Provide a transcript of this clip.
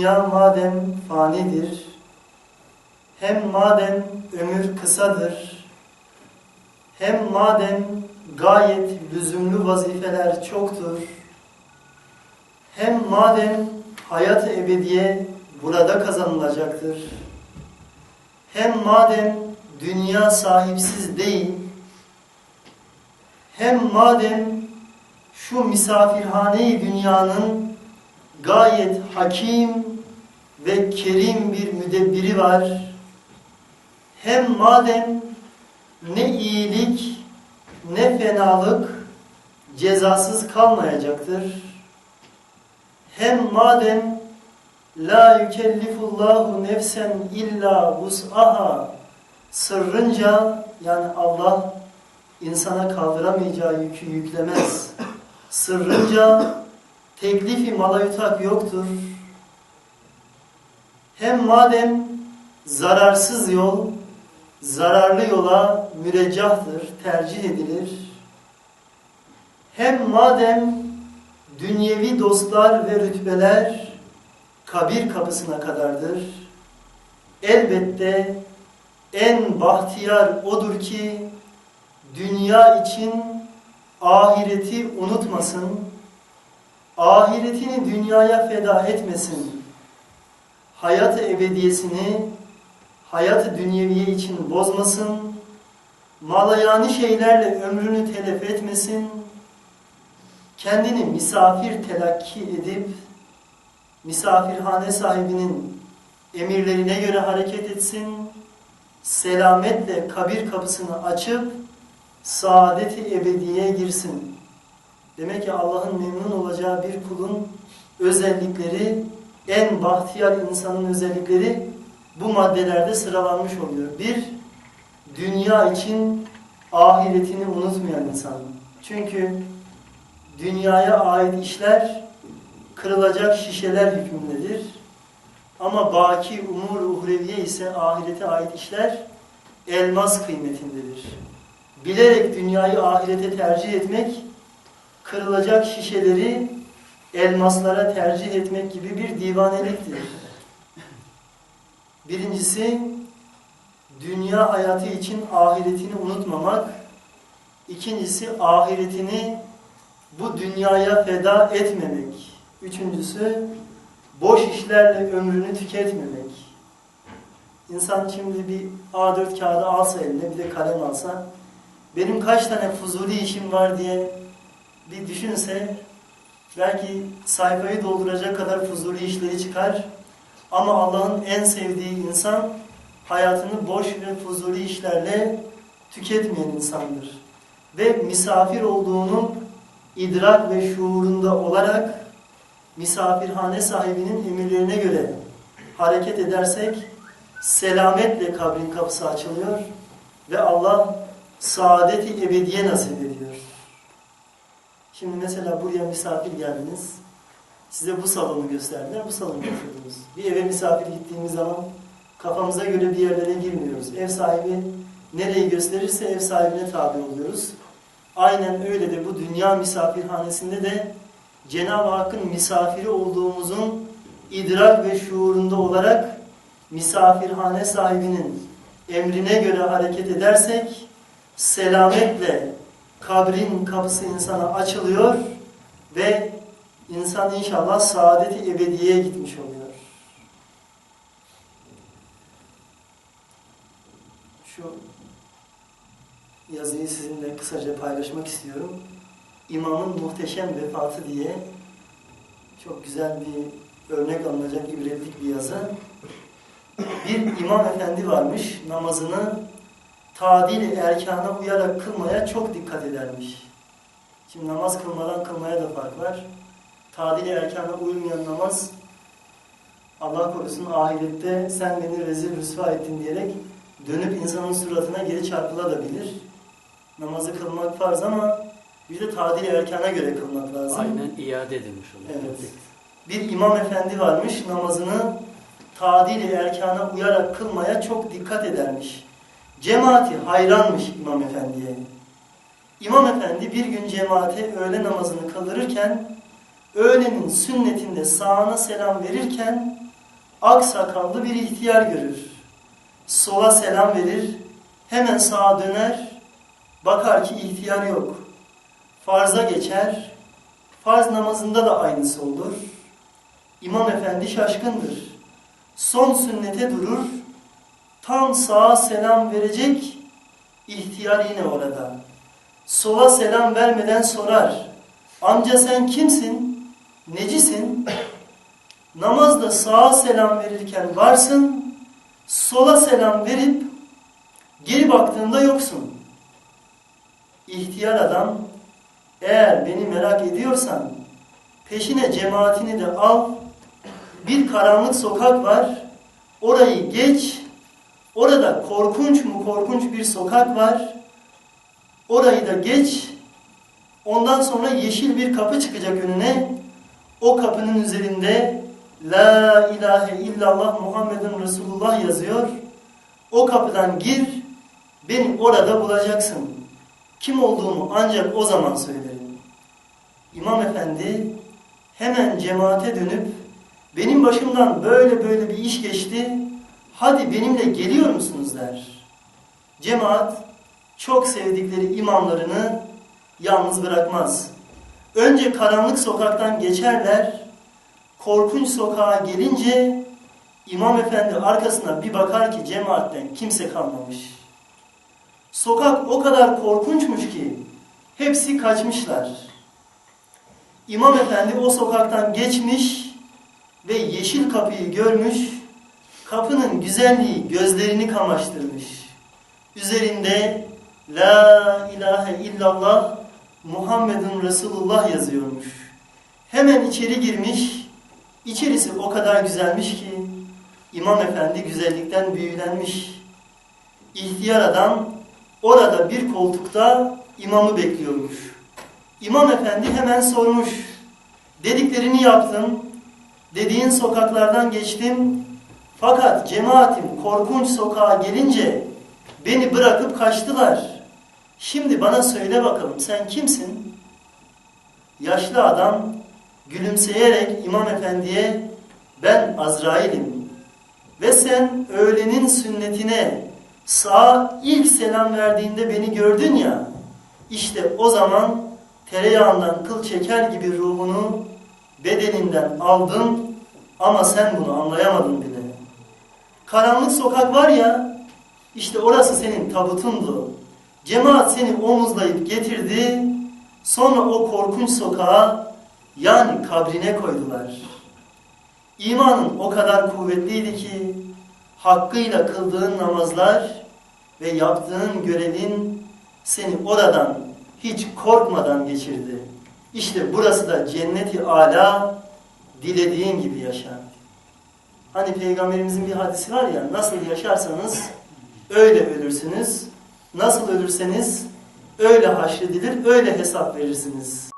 dünya madem fanidir, hem madem ömür kısadır, hem madem gayet lüzumlu vazifeler çoktur, hem madem hayat ebediye burada kazanılacaktır, hem madem dünya sahipsiz değil, hem madem şu misafirhane dünyanın gayet hakim ve kerim bir müdebbiri var, hem madem ne iyilik ne fenalık cezasız kalmayacaktır, hem madem la yükellifullahu nefsen illa vus'aha sırrınca yani Allah insana kaldıramayacağı yükü yüklemez. Sırrınca teklifi malayutak yoktur. Hem madem zararsız yol, zararlı yola müreccahtır, tercih edilir. Hem madem dünyevi dostlar ve rütbeler kabir kapısına kadardır. Elbette en bahtiyar odur ki dünya için ahireti unutmasın, ahiretini dünyaya feda etmesin, hayat-ı ebediyesini hayat-ı dünyeviye için bozmasın, malayani şeylerle ömrünü telef etmesin, kendini misafir telakki edip misafirhane sahibinin emirlerine göre hareket etsin, selametle kabir kapısını açıp saadeti ebediye girsin. Demek ki Allah'ın memnun olacağı bir kulun özellikleri, en bahtiyar insanın özellikleri bu maddelerde sıralanmış oluyor. Bir, dünya için ahiretini unutmayan insan. Çünkü dünyaya ait işler kırılacak şişeler hükmündedir. Ama baki umur uhreviye ise ahirete ait işler elmas kıymetindedir. Bilerek dünyayı ahirete tercih etmek, kırılacak şişeleri elmaslara tercih etmek gibi bir divaneliktir. Birincisi, dünya hayatı için ahiretini unutmamak. İkincisi, ahiretini bu dünyaya feda etmemek. Üçüncüsü, boş işlerle ömrünü tüketmemek. İnsan şimdi bir A4 kağıdı alsa eline, bir de kalem alsa, benim kaç tane fuzuli işim var diye bir düşünse, belki sayfayı dolduracak kadar fuzuli işleri çıkar. Ama Allah'ın en sevdiği insan, hayatını boş ve fuzuli işlerle tüketmeyen insandır. Ve misafir olduğunu idrak ve şuurunda olarak misafirhane sahibinin emirlerine göre hareket edersek selametle kabrin kapısı açılıyor ve Allah saadeti ebediye nasip ediyor. Şimdi mesela buraya misafir geldiniz. Size bu salonu gösterdiler. Bu salonu oturdunuz. Bir eve misafir gittiğimiz zaman kafamıza göre bir yerlere girmiyoruz. Ev sahibi nereyi gösterirse ev sahibine tabi oluyoruz. Aynen öyle de bu dünya misafirhanesinde de Cenab-ı Hakk'ın misafiri olduğumuzun idrak ve şuurunda olarak misafirhane sahibinin emrine göre hareket edersek selametle kabrin kapısı insana açılıyor ve insan inşallah saadeti ebediye gitmiş oluyor. Şu yazıyı sizinle kısaca paylaşmak istiyorum. İmamın muhteşem vefatı diye çok güzel bir örnek alınacak ibretlik bir yazı. Bir imam efendi varmış, namazını tadil erkana uyarak kılmaya çok dikkat edermiş. Şimdi namaz kılmadan kılmaya da fark var. Tadil erkana uymayan namaz Allah korusun ahirette sen beni rezil rüsva ettin diyerek dönüp insanın suratına geri çarpılabilir. Namazı kılmak farz ama bir de tadil erkana göre kılmak lazım. Aynen iade edilmiş oluyor. Evet. Bir imam efendi varmış namazını tadil erkana uyarak kılmaya çok dikkat edermiş. Cemaati hayranmış imam efendiye. İmam efendi bir gün cemaate öğle namazını kıldırırken öğlenin sünnetinde sağına selam verirken ak sakallı bir ihtiyar görür. Sola selam verir, hemen sağa döner, bakar ki ihtiyar yok. Farza geçer, farz namazında da aynısı olur. İmam efendi şaşkındır. Son sünnete durur, tam sağa selam verecek, ihtiyar yine orada. Sola selam vermeden sorar, amca sen kimsin, necisin? Namazda sağa selam verirken varsın, sola selam verip geri baktığında yoksun. İhtiyar adam, eğer beni merak ediyorsan peşine cemaatini de al, bir karanlık sokak var, orayı geç, orada korkunç mu korkunç bir sokak var, orayı da geç, ondan sonra yeşil bir kapı çıkacak önüne, o kapının üzerinde La ilahe illallah Muhammedun Resulullah yazıyor. O kapıdan gir, beni orada bulacaksın. Kim olduğumu ancak o zaman söylerim. İmam Efendi hemen cemaate dönüp benim başımdan böyle böyle bir iş geçti. Hadi benimle geliyor musunuz der. Cemaat çok sevdikleri imamlarını yalnız bırakmaz. Önce karanlık sokaktan geçerler. Korkunç sokağa gelince İmam Efendi arkasına bir bakar ki cemaatten kimse kalmamış. Sokak o kadar korkunçmuş ki hepsi kaçmışlar. İmam Efendi o sokaktan geçmiş ve yeşil kapıyı görmüş. Kapının güzelliği gözlerini kamaştırmış. Üzerinde La ilahe illallah Muhammedun Resulullah yazıyormuş. Hemen içeri girmiş. İçerisi o kadar güzelmiş ki İmam Efendi güzellikten büyülenmiş. İhtiyar adam orada bir koltukta imamı bekliyormuş. İmam Efendi hemen sormuş. Dediklerini yaptım. Dediğin sokaklardan geçtim. Fakat cemaatim korkunç sokağa gelince beni bırakıp kaçtılar. Şimdi bana söyle bakalım sen kimsin? Yaşlı adam gülümseyerek İmam Efendi'ye ben Azrail'im ve sen öğlenin sünnetine sağ ilk selam verdiğinde beni gördün ya işte o zaman tereyağından kıl çeker gibi ruhunu bedeninden aldın ama sen bunu anlayamadın bile. Karanlık sokak var ya işte orası senin tabutundu. Cemaat seni omuzlayıp getirdi. Sonra o korkunç sokağa yani kabrine koydular. İmanın o kadar kuvvetliydi ki hakkıyla kıldığın namazlar ve yaptığın görevin seni oradan hiç korkmadan geçirdi. İşte burası da cenneti ala dilediğin gibi yaşa. Hani peygamberimizin bir hadisi var ya nasıl yaşarsanız öyle ölürsünüz. Nasıl ölürseniz öyle haşredilir, öyle hesap verirsiniz.